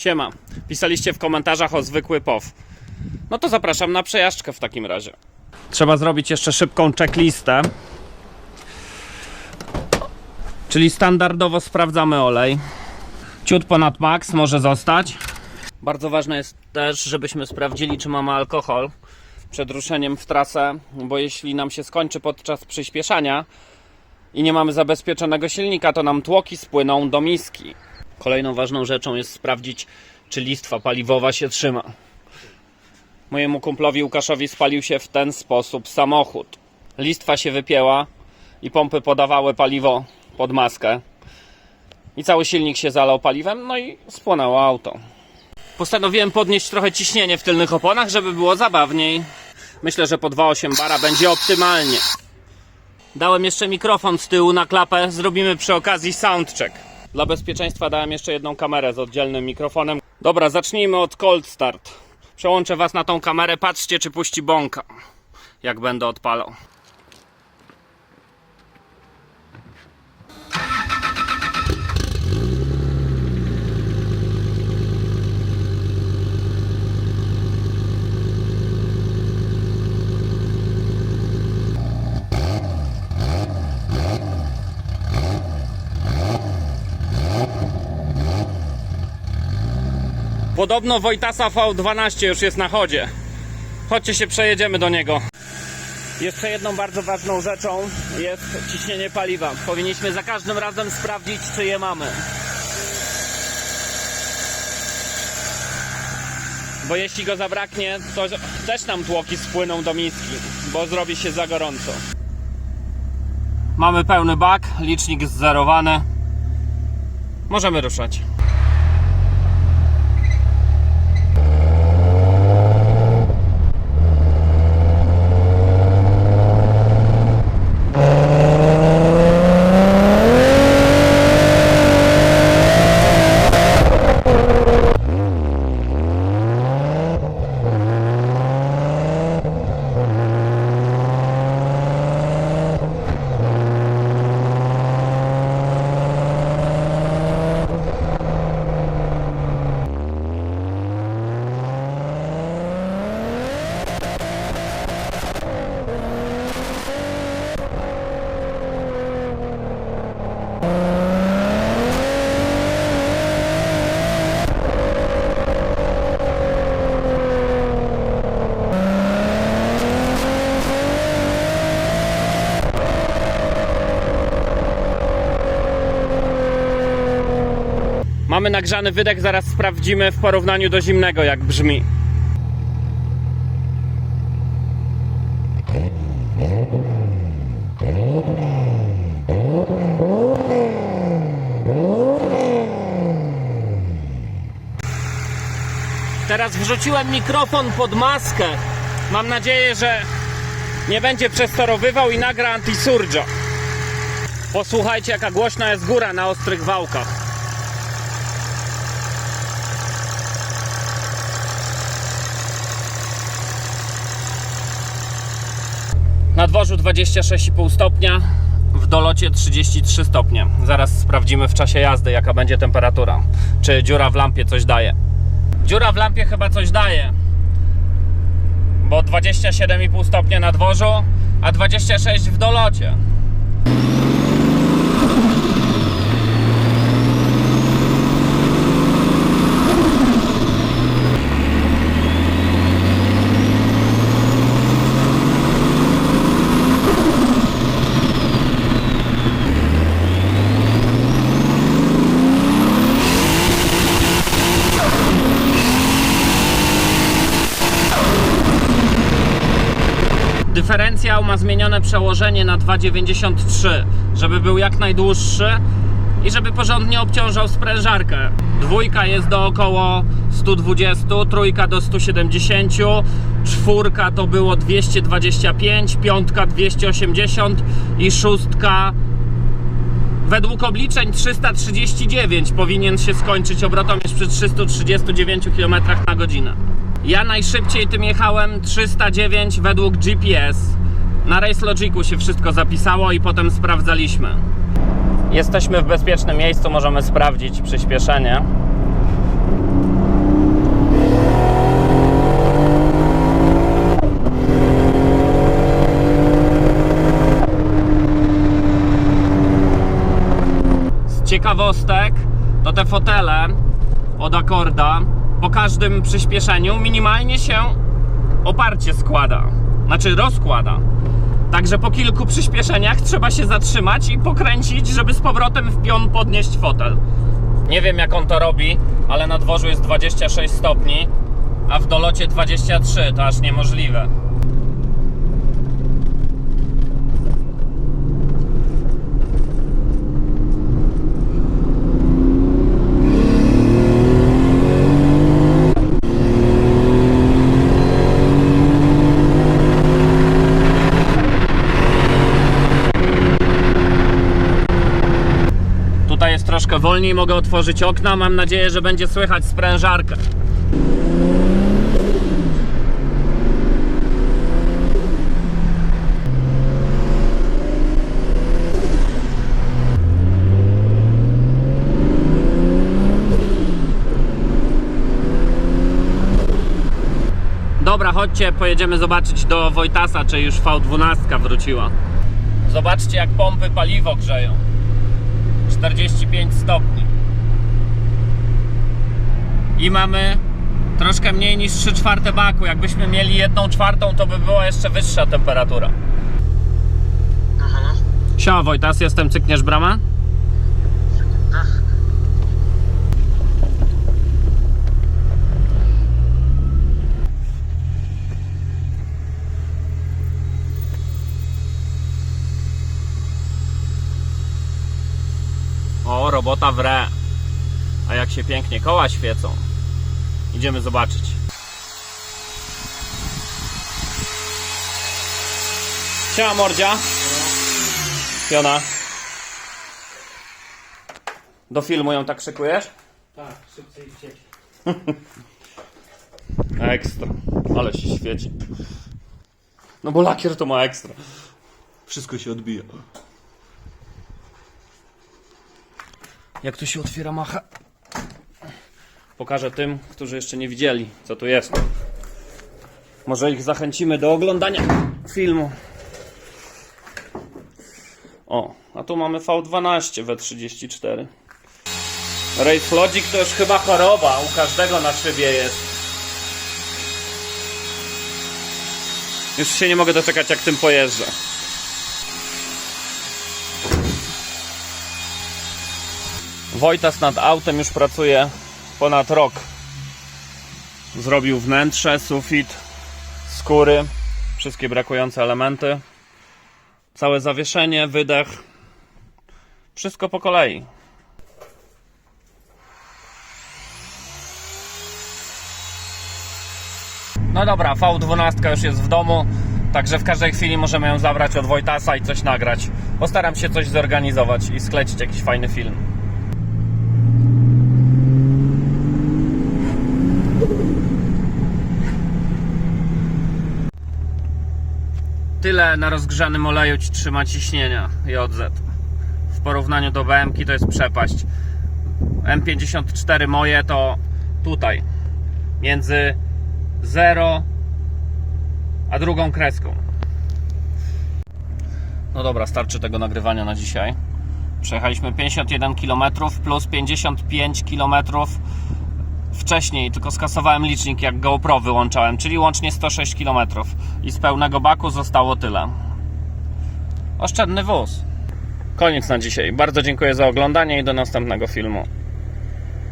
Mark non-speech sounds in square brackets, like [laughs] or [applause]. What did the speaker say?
Siema. Pisaliście w komentarzach o zwykły POW. No to zapraszam na przejażdżkę w takim razie. Trzeba zrobić jeszcze szybką checklistę. Czyli standardowo sprawdzamy olej. Ciut ponad max może zostać. Bardzo ważne jest też, żebyśmy sprawdzili, czy mamy alkohol przed ruszeniem w trasę, bo jeśli nam się skończy podczas przyspieszania i nie mamy zabezpieczonego silnika, to nam tłoki spłyną do miski. Kolejną ważną rzeczą jest sprawdzić, czy listwa paliwowa się trzyma. Mojemu kumplowi Łukaszowi spalił się w ten sposób samochód. Listwa się wypięła i pompy podawały paliwo pod maskę. I cały silnik się zalał paliwem, no i spłonęło auto. Postanowiłem podnieść trochę ciśnienie w tylnych oponach, żeby było zabawniej. Myślę, że po 2,8 bara będzie optymalnie. Dałem jeszcze mikrofon z tyłu na klapę, zrobimy przy okazji soundcheck. Dla bezpieczeństwa dałem jeszcze jedną kamerę z oddzielnym mikrofonem. Dobra, zacznijmy od cold start. Przełączę was na tą kamerę, patrzcie czy puści bąka, jak będę odpalał. Podobno Wojtasa V12 już jest na chodzie. Chodźcie się przejedziemy do niego. Jeszcze jedną bardzo ważną rzeczą jest ciśnienie paliwa. Powinniśmy za każdym razem sprawdzić, czy je mamy. Bo jeśli go zabraknie, to też nam tłoki spłyną do miski, bo zrobi się za gorąco. Mamy pełny bak, licznik zerowany. Możemy ruszać. Mamy nagrzany wydech, zaraz sprawdzimy w porównaniu do zimnego, jak brzmi. Teraz wrzuciłem mikrofon pod maskę. Mam nadzieję, że nie będzie przestorowywał i nagra antisurjo. Posłuchajcie, jaka głośna jest góra na ostrych wałkach. Na dworzu 26,5 stopnia, w dolocie 33 stopnie. Zaraz sprawdzimy w czasie jazdy, jaka będzie temperatura. Czy dziura w lampie coś daje. Dziura w lampie chyba coś daje. Bo 27,5 stopnia na dworzu, a 26 w dolocie. Dyferencjał ma zmienione przełożenie na 2,93, żeby był jak najdłuższy i żeby porządnie obciążał sprężarkę. Dwójka jest do około 120, trójka do 170, czwórka to było 225, piątka 280 i szóstka według obliczeń 339 powinien się skończyć obrotomierz przy 339 km na godzinę. Ja najszybciej tym jechałem 309 według GPS. Na Race Logicu się wszystko zapisało i potem sprawdzaliśmy. Jesteśmy w bezpiecznym miejscu, możemy sprawdzić przyspieszenie. Z ciekawostek to te fotele od Akorda po każdym przyspieszeniu minimalnie się oparcie składa. Znaczy rozkłada. Także po kilku przyspieszeniach trzeba się zatrzymać i pokręcić, żeby z powrotem w pion podnieść fotel. Nie wiem jak on to robi, ale na dworzu jest 26 stopni, a w dolocie 23, to aż niemożliwe. Tutaj jest troszkę wolniej, mogę otworzyć okna. Mam nadzieję, że będzie słychać sprężarkę. Dobra, chodźcie, pojedziemy zobaczyć do Wojtasa, czy już V12 wróciła. Zobaczcie, jak pompy paliwo grzeją. 45 stopni. I mamy troszkę mniej niż 3 czwarte baku. Jakbyśmy mieli 1 czwartą, to by była jeszcze wyższa temperatura. Aha, Siema Wojtas, jestem Cykniesz Brama. O, robota wre. A jak się pięknie koła świecą. Idziemy zobaczyć. Siema mordzia. Piona. Do filmu ją tak szykujesz? Tak, szybciej. [laughs] Ekstra. Ale się świeci. No bo lakier to ma ekstra. Wszystko się odbija. Jak tu się otwiera macha? Pokażę tym, którzy jeszcze nie widzieli, co tu jest. Może ich zachęcimy do oglądania filmu. O, a tu mamy V12 W34. Race Logic to już chyba choroba, u każdego na szybie jest. Już się nie mogę doczekać, jak tym pojeżdżę. Wojtas nad autem już pracuje ponad rok. Zrobił wnętrze, sufit, skóry, wszystkie brakujące elementy, całe zawieszenie, wydech. Wszystko po kolei. No dobra, V12 już jest w domu, także w każdej chwili możemy ją zabrać od Wojtasa i coś nagrać. Postaram się coś zorganizować i sklecić jakiś fajny film. Tyle na rozgrzanym oleju ci trzyma ciśnienia JZ. W porównaniu do BMK to jest przepaść. M54 moje to tutaj między 0 a drugą kreską. No dobra, starczy tego nagrywania na dzisiaj. Przejechaliśmy 51 km plus 55 km wcześniej, tylko skasowałem licznik jak GoPro wyłączałem, czyli łącznie 106 km i z pełnego baku zostało tyle. Oszczędny wóz. Koniec na dzisiaj. Bardzo dziękuję za oglądanie i do następnego filmu.